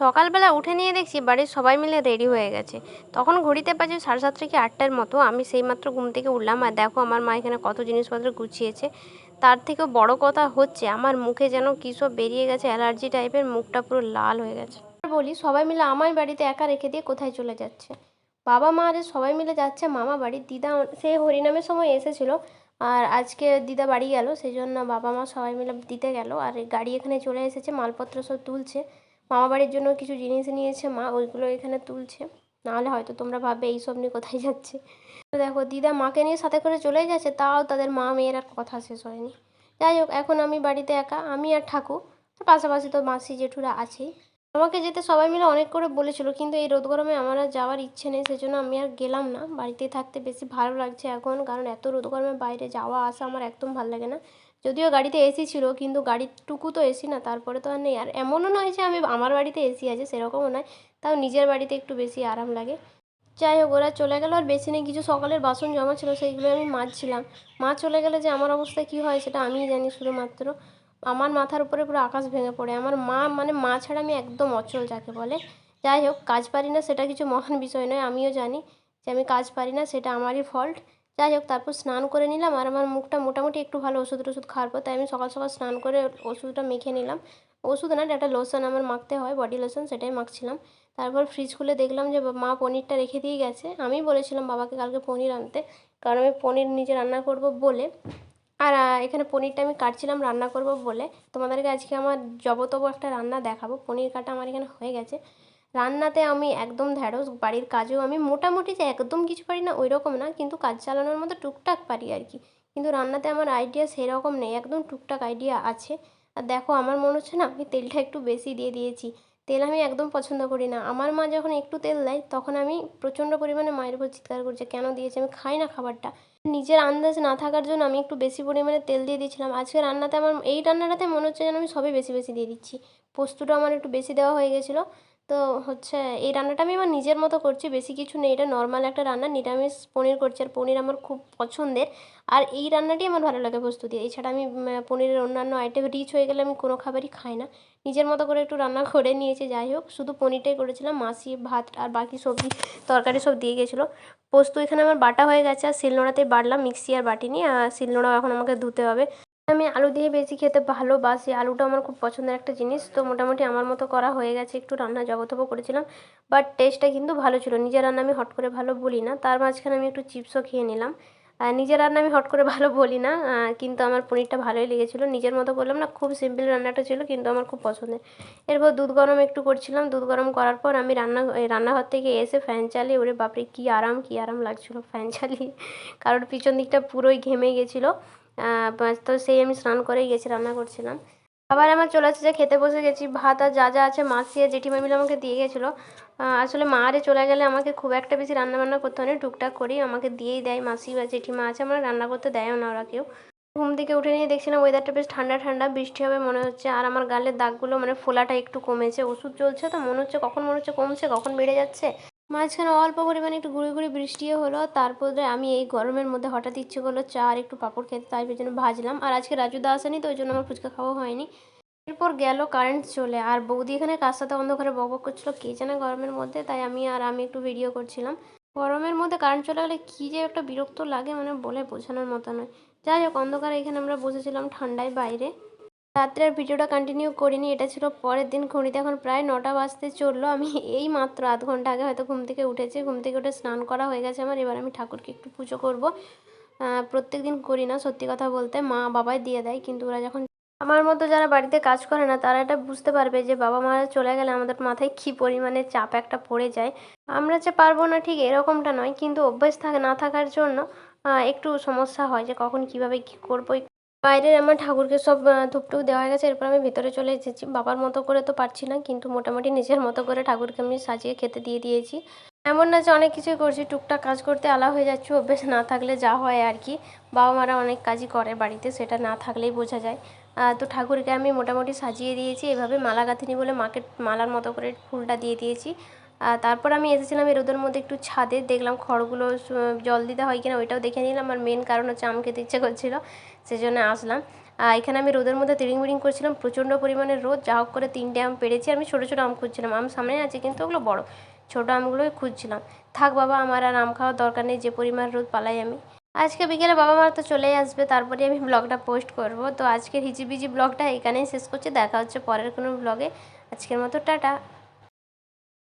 সকালবেলা উঠে নিয়ে দেখছি বাড়ির সবাই মিলে রেডি হয়ে গেছে। তখন ঘড়িতে বাজে সাড়ে সাতটা কি আটটার মতো। আমি সেই মাত্র ঘুম থেকে উঠলাম আর দেখো আমার মা এখানে কত জিনিসপত্র গুছিয়েছে। তার থেকেও বড় কথা হচ্ছে আমার মুখে যেন কী সব বেরিয়ে গেছে, অ্যালার্জি টাইপের মুখটা পুরো লাল হয়ে গেছে। বলি, সবাই মিলে আমার বাড়িতে একা রেখে দিয়ে কোথায় চলে যাচ্ছে? বাবা মা আর সবাই মিলে যাচ্ছে মামা বাড়ি দিদা সে হরিনামের সময় এসেছিল আর আজকে দিদা বাড়ি গেল, সেই জন্য বাবা মা সবাই মিলে দিতে গেল। আর গাড়ি এখানে চলে এসেছে, মালপত্র সব তুলছে। মামা বাড়ির জন্য কিছু জিনিস নিয়েছে, মা ওইগুলো এখানে তুলছে। নাহলে হয়তো তোমরা ভাববে এইসব নিয়ে কোথায় যাচ্ছে। তো দেখো, দিদা মাকে নিয়ে সাথে করে চলেই যাচ্ছে তাও তাদের মা মেয়ের আর কথা শেষ হয়নি। যাই হোক, এখন আমি বাড়িতে একা, আমি আর ঠাকুর। পাশাপাশি তো মাসি, জেঠুরা আছেই আমাকে যেতে সবাই মিলে অনেক করে বলেছিল, কিন্তু এই রোদ গরমে আমার আর যাওয়ার ইচ্ছে নেই, সেজন্য আমি আর গেলাম না। বাড়িতে থাকতে বেশি ভালো লাগছে এখন, কারণ এত রোদ গরমে বাইরে যাওয়া, আসা আমার একদম ভালো লাগে না। যদিও গাড়িতে এসি ছিল, কিন্তু গাড়িটুকু তো এসি না, তারপরে তো আর নেই। আর এমনও নয় যে আমি আমার বাড়িতে এসি আছে, সেরকমও নয়। তাও নিজের বাড়িতে একটু বেশি আরাম লাগে। যাই হোক, ওরা চলে গেল। আর বেশি নেই, কিছু সকালের বাসন জমা ছিল সেইগুলো আমি মাজছিলাম। মা চলে গেলে যে আমার অবস্থা কী হয়, সেটা আমিই জানি শুধুমাত্র। আমার মাথার উপরে পুরো আকাশ ভেঙে পড়ে। আমার মা মানে মা ছাড়া আমি একদম অচল যাকে বলে। যাই হোক, কাজ পারি না, সেটা কিছু মহান বিষয় নয়, আমিও জানি যে আমি কাজ পারি না, সেটা আমারই ফল্ট যাই হোক, তারপর স্নান করে নিলাম আর আমার মুখটা মোটামুটি একটু ভালো ওষুধ টষুধ খাওয়ার পর, তাই আমি সকাল সকাল স্নান করে ওষুধটা মেখে নিলাম। ওষুধ না, একটা লোশন আমার মাখতে হয় বডি লোশন সেটাই মাখছিলাম। তারপর ফ্রিজ খুলে দেখলাম যে মা পনিরটা রেখে দিয়ে গেছে। আমি বলেছিলাম বাবাকে কালকে পনির আনতে, কারণ আমি পনির নিজে রান্না করব বলে, আর এখানে পনিরটা আমি কাটছিলাম রান্না করব বলে। তোমাদেরকে আজকে আমার জবতব একটা রান্না দেখাবো। পনির কাটা আমার এখানে হয়ে গেছে। রান্নাতে আমি একদম ঢ্যাঁড়স, বাড়ির কাজেও আমি মোটামুটি যে একদম কিছু পারি না ওই রকম না, কিন্তু কাজ চালানোর মতো টুকটাক পারি আর কি। কিন্তু রান্নাতে আমার আইডিয়া সেরকম নেই, একদম টুকটাক আইডিয়া আছে। আর দেখো, আমার মনে হচ্ছে না আমি তেলটা একটু বেশি দিয়ে দিয়েছি। তেল আমি একদম পছন্দ করি না। আমার মা যখন একটু তেল দেয়, তখন আমি প্রচণ্ড পরিমাণে মায়ের উপর চিৎকার করছি, কেন দিয়েছে, আমি খাই না খাবারটা। নিজের আন্দাজ না থাকার জন্য আমি একটু বেশি পরিমাণে তেল দিয়ে দিয়েছিলাম। আজকে রান্নাতে আমার, এই রান্নাটাতে মনে হচ্ছে যেন আমি সবই বেশি বেশি দিয়ে দিচ্ছি। পোস্তটা আমার একটু বেশি দেওয়া হয়ে গেছিল। তো হচ্ছে এই রান্নাটা আমি আমার নিজের মতো করছি, বেশি কিছু নেই। এটা নর্মাল একটা রান্না, নিরামিষ পনির করছি আর পনির আমার খুব পছন্দের। আর এই রান্নাটি আমার ভালো লাগে দিয়ে। এছাড়া আমি পনিরের অন্যান্য আইটেম রিচ হয়ে গেলে আমি কোনো খাবারই খাই না। নিজের মতো করে একটু রান্না করে নিয়েছি, যাই হোক। শুধু পনিরটাই করেছিলাম। মাসি ভাত আর বাকি সবজি, তরকারি সব দিয়ে গেছিল। পোস্ত এখানে আমার বাটা হয়ে গেছে আর শিলনোড়াতে বাটলাম, মিক্সি আর বাটিনি আর শিলনোড়াও এখন আমাকে ধুতে হবে। আমি আলু দিয়ে বেশি খেতে ভালোবাসি। আলুটা আমার খুব পছন্দের একটা জিনিস। তো মোটামুটি আমার মতো করা হয়ে গেছে। একটু রান্না জগতব করেছিলাম। বাট টেস্টটা কিন্তু ভালো ছিল। নিজের রান্না আমি হট করে ভালো বলি না। তার মাঝখানে আমি একটু চিপসও খেয়ে নিলাম। আর নিজের রান্না আমি হট করে ভালো বলি না। কিন্তু আমার পনিরটা ভালোই লেগেছিলো। নিজের মতো বললাম না, খুব সিম্পল রান্নাটা ছিল, কিন্তু আমার খুব পছন্দের। এরপর দুধ গরম একটু করছিলাম। দুধ গরম করার পর আমি রান্না রান্নাঘর থেকে এসে ফ্যান চালিয়ে, ওরে বাপরে, কী আরাম কী আরাম লাগছিল ফ্যান চালিয়ে। কারোর পিছন দিকটা পুরোই ঘেমে গেছিল। তো সেই আমি স্নান করেই গেছি, রান্না করছিলাম। আবার আমার চলে আসছে যে খেতে বসে গেছি, ভাত আর যা যা আছে মাসি আর জেঠিমা মিলে আমাকে দিয়ে গেছিল। আসলে মা আরে চলে গেলে আমাকে খুব একটা বেশি রান্না বান্না করতে হয় টুকটাক করি আমাকে দিয়েই দেয়, মাসি বা জেঠিমা আছে, আমার রান্না করতে দেয়ও না ওরা কেউ। ঘুম থেকে উঠে নিয়ে দেখছিলাম ওয়েদারটা বেশ ঠান্ডা ঠান্ডা, বৃষ্টি হবে মনে হচ্ছে, আর আমার গালের দাগগুলো মানে ফোলাটা একটু কমেছে, ওষুধ চলছে তো মনে হচ্ছে, কখন মনে হচ্ছে কমছে, কখন বেড়ে যাচ্ছে। মাঝখানে অল্প পরিমাণে একটু গুঁড়ি গুঁড়ি বৃষ্টিও হলো, তারপরে আমি এই গরমের মধ্যে হঠাৎ ইচ্ছে করল চা আর একটু পাঁপড় খেতে, তাই জন্য ভাজলাম। আর আজকে রাজুদা আসেনি, তো ওই জন্য আমার ফুচকা খাওয়া হয়নি। এরপর গেল কারেন্ট চলে, আর বৌদি এখানে কার সাথে অন্ধকারে বক বক করছিল, কে জানে গরমের মধ্যে, তাই আমি আর আমি একটু ভিডিও করছিলাম। গরমের মধ্যে কারেন্ট চলে গেলে কী যে একটা বিরক্ত লাগে মানে বলে বোঝানোর মতো নয়। যাই হোক, অন্ধকারে এখানে আমরা বসেছিলাম ঠান্ডায় বাইরে। রাত্রে আর ভিডিওটা কন্টিনিউ করিনি, এটা ছিল পরের দিন, ঘড়িতে এখন প্রায় নটা বাজতে চলল, আমি এই মাত্র আধ ঘণ্টা আগে হয়তো ঘুম থেকে উঠেছি, ঘুম থেকে উঠে স্নান করা হয়ে গেছে আমার, এবার আমি ঠাকুরকে একটু পুজো করব। প্রত্যেক দিন করি না, সত্যি কথা বলতে, মা বাবাই দিয়ে দেয়, কিন্তু ওরা যখন আমার মতো যারা বাড়িতে কাজ করে না, তারা এটা বুঝতে পারবে যে বাবা মারা চলে গেলে আমাদের মাথায় কী পরিমাণে চাপ একটা পড়ে যায়। আমরা যে পারব না ঠিক এরকমটা নয়, কিন্তু অভ্যেস থাকে না থাকার জন্য একটু সমস্যা হয় যে কখন কীভাবে কী করব বাইরের আমার ঠাকুরকে সব ধূপটুপ দেওয়া হয়ে গেছে। এরপর আমি ভেতরে চলে এসেছি। বাবার মতো করে তো পারছি না, কিন্তু মোটামুটি নিজের মতো করে ঠাকুরকে আমি সাজিয়ে খেতে দিয়ে দিয়েছি। এমন না যে অনেক কিছুই করছি, টুকটাক কাজ করতে আলা হয়ে যাচ্ছে, অভ্যেস না থাকলে যা হয় আর কি। বাবা মারা অনেক কাজই করে বাড়িতে, সেটা না থাকলেই বোঝা যায়। তো ঠাকুরকে আমি মোটামুটি সাজিয়ে দিয়েছি। এভাবে মালা গাঁথিনি বলে মাকে, মালার মতো করে ফুলটা দিয়ে দিয়েছি। তারপর আমি এসেছিলাম এই রোদের মধ্যে একটু ছাদে, দেখলাম খড়গুলো জল দিতে হয় কিনা ওইটাও দেখে নিলাম। আর মেন কারণ হচ্ছে আম খেতে ইচ্ছে করছিল সেই জন্য আসলাম এখানে আমি রোদের মধ্যে তিরিং বিরিং করছিলাম, প্রচণ্ড পরিমাণে রোদ, যা হোক করে তিনটে আম পেরেছি। আমি ছোটো ছোটো আম খুঁজছিলাম, আম সামনে আছে কিন্তু ওগুলো বড়। ছোটো আমগুলোই খুঁজছিলাম। থাক বাবা, আমার আর আম খাওয়ার দরকার নেই, যে পরিমাণ রোদ পালাই আমি। আজকে বিকেলে বাবা মার তো চলেই আসবে তারপরে আমি ব্লগটা পোস্ট করব। তো আজকের হিজিবিজি ব্লগটা এখানেই শেষ করছি, দেখা হচ্ছে পরের কোনো ব্লগে আজকের মতো টাটা।